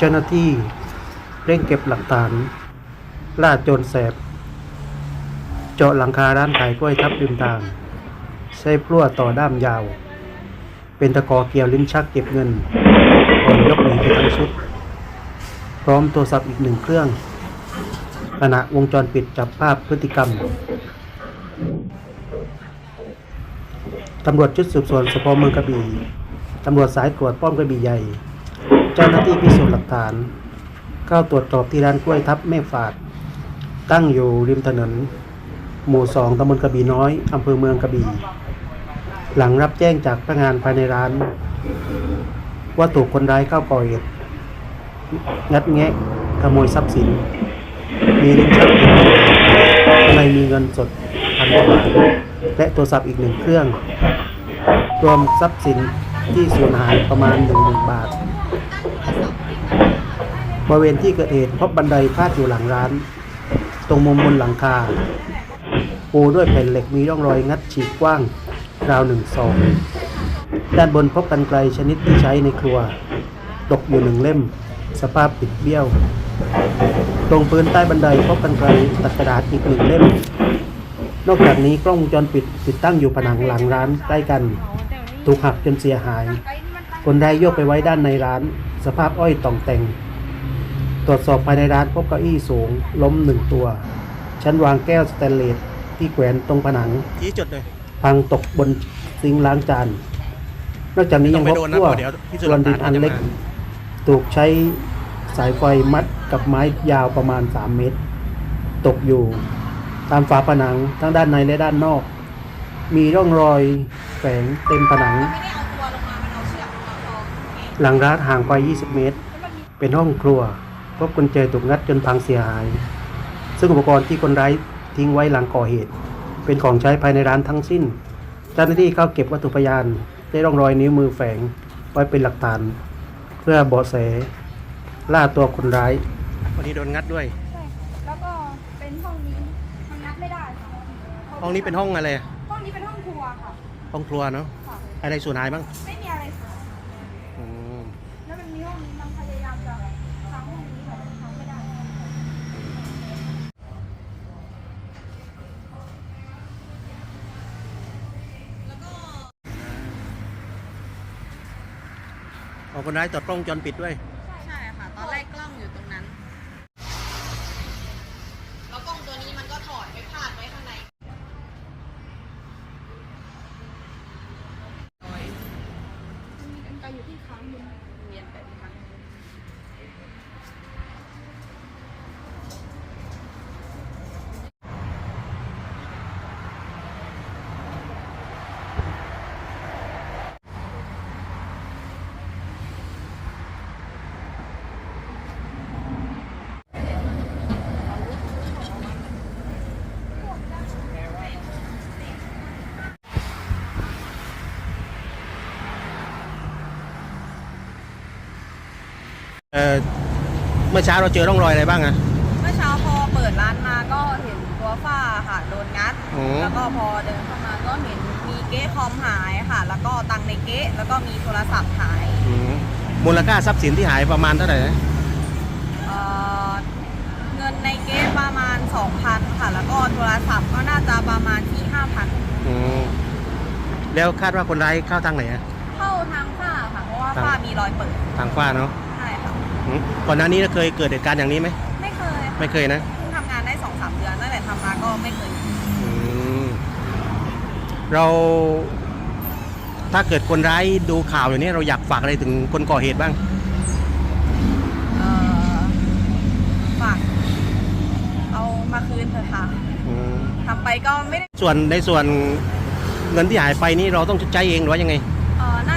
เจ้าหน้าที่เร่งเก็บหลักฐานล่าโจรแสบ เจาะหลังคาร้านขายกล้วยทับริมทาง ใช้พลั่วต่อด้ามยาว เป็นตะกอเกี่ยวลิ้นชักเก็บเงินก่อนยกหนีไปทั้งชุด พร้อมโทรศัพท์อีกหนึ่งเครื่อง ขณะวงจรปิดจับภาพพฤติกรรมตำรวจชุดสืบสวนสพเมืองกระบี่ตำรวจสายตรวจป้อมกระบี่ใหญ่ เจ้าหน้าที่พิสูจน์หลักฐานเข้าตรวจสอบที่ร้านกล้วยทับแม่ฝาด ตั้งอยู่ริมถนน หมู่สองตำบลกระบี่น้อยอำเภอเมืองกระบี่ หลังรับแจ้งจากพนักงานภายในร้าน ว่าถูกคนร้ายเข้าก่อเหตุงัดแงะขโมยทรัพย์สิน มีลิ้นชักข้างในมีเงินสดพันกว่าบาทและโทรศัพท์อีกหนึ่งเครื่อง รวมทรัพย์สิน ที่สูญหายประมาณหนึ่งหมื่นบาท บริเวณที่เกิดเหตุพบบันไดพาดอยู่หลังร้าน ตรงมุมบนหลังคา ปูด้วยแผ่นเหล็กมีร่องรอยงัดฉีกกว้างราวหนึ่งศอกด้านบนพบกันไกลชนิดที่ใช้ในครัว ตกอยู่หนึ่งเล่ม สภาพปิดเบี้ยว ตรงพื้นใต้บันไดพบกันไกลตัดกระดาษอีกหนึ่งเล่ม นอกจากนี้กล้องวงจรปิดติดตั้งอยู่ผนังหลังร้านใกล้กัน ถูกหักจนเสียหาย คนได้โยกไปไว้ด้านในร้าน สภาพอ้อยต่องแต่ง ตรวจสอบภายในร้านพบเก้าอี้สูง ล้มหนึ่งตัว ชั้นวางแก้วสแตนเลสที่แขวนตรงผนังชี้จุดเลยพังตกบนซิงค์ล้างจาน นอกจากนี้ยังพบต้องไปโดนนะพวกเดี๋ยวพิสูจกน์หลัรักนดิฐานนอันเล็กจะมาถูกใช้สายไฟมัดกับไม้ยาวประมาณ 3 เมตร ตกอยู่ ตามฝาผนังทั้งด้านในและด้านนอก มีร่องรอยแฝงเต็มผนังไม่ได้เอาตัวลงมามันเอาเชือกมาคล้องหลังร้านห่างไป 20 เมตร เป็นห้องครัว พบกุญแจถูกงัดจนพังเสียหาย ซึ่งอุปกรณ์ที่คนร้ายทิ้งไว้หลังก่อเหตุ เป็นของใช้ภายในร้านทั้งสิ้น เจ้าหน้าที่เข้าเก็บวัตถุพยานได้ร่องรอยนิ้วมือแฝงไว้เป็นหลักฐาน เพื่อเบาะแสล่าตัวคนร้าย วันนี้โดนงัดด้วย ใช่แล้วก็เป็นห้องนี้มันงัดไม่ได้ค่ะห้องนี้เป็นห้องอะไรอะ ห้องนี้เป็นห้องครัวค่ะห้องครัวเนาะค่ะอะไรสูญหายบ้างไม่มีอะไรค่ะอืมแล้วมันมีห้องนี้มันพยายามจะทำห้องนี้แต่มันทำไม่ได้เอาคนร้ายตรวจกล้องวงจรปิดด้วย ใช่ค่ะ ตอนแรกกล้องอยู่ตรงนั้น แล้วกล้องตัวนี้มันก็ถอดไปพาดไว้ข้างในมีกันไกล อยู่ที่ค้างบนเวียนไปที่ค้าง เอ่อเมื่อเช้าเราเจอร่องรอยอะไรบ้างอะ เมื่อเช้าพอเปิดร้านมาก็เห็นตัวฝ้าค่ะโดนงัด อืม แล้วก็พอเดินเข้ามาก็เห็นมีเก๊ะคอมหายค่ะ แล้วก็ตังค์ในเก๊ะแล้วก็มีโทรศัพท์หายอืมมูลค่าทรัพย์สินที่หายประมาณเท่าไหร่นะเอ่อเงินในเก๊ะประมาณ 2,000 ค่ะ แล้วก็โทรศัพท์ก็น่าจะประมาณที่ 5,000 อืมแล้วคาดว่าคนร้ายเข้าทางไหนอะ เข้าทางฝ้าค่ะ เพราะว่าทาง ฝ้ามีรอยเปิด ทางฝ้าเนาะใช่ค่ะ อืมก่อนหน้านี้เคยเกิดเหตุการณ์อย่างนี้ไหมไม่เคยค่ะไม่เคยนะเพิ่งทำงานได้2-3เดือนตั้งแต่ทำมาก็ไม่เคย อืมเรา ถ้าเกิดคนร้ายดูข่าวอย่างนี้เราอยากฝากอะไรถึงคนก่อเหตุบ้าง เอ่อฝากเอามาคืนเถอะค่ะอืมทำไปก็ไม่ได้ส่วนในส่วนเงินที่หายไปนี่เราต้องชดใช้เองหรือว่ายังไง เอ่อน่า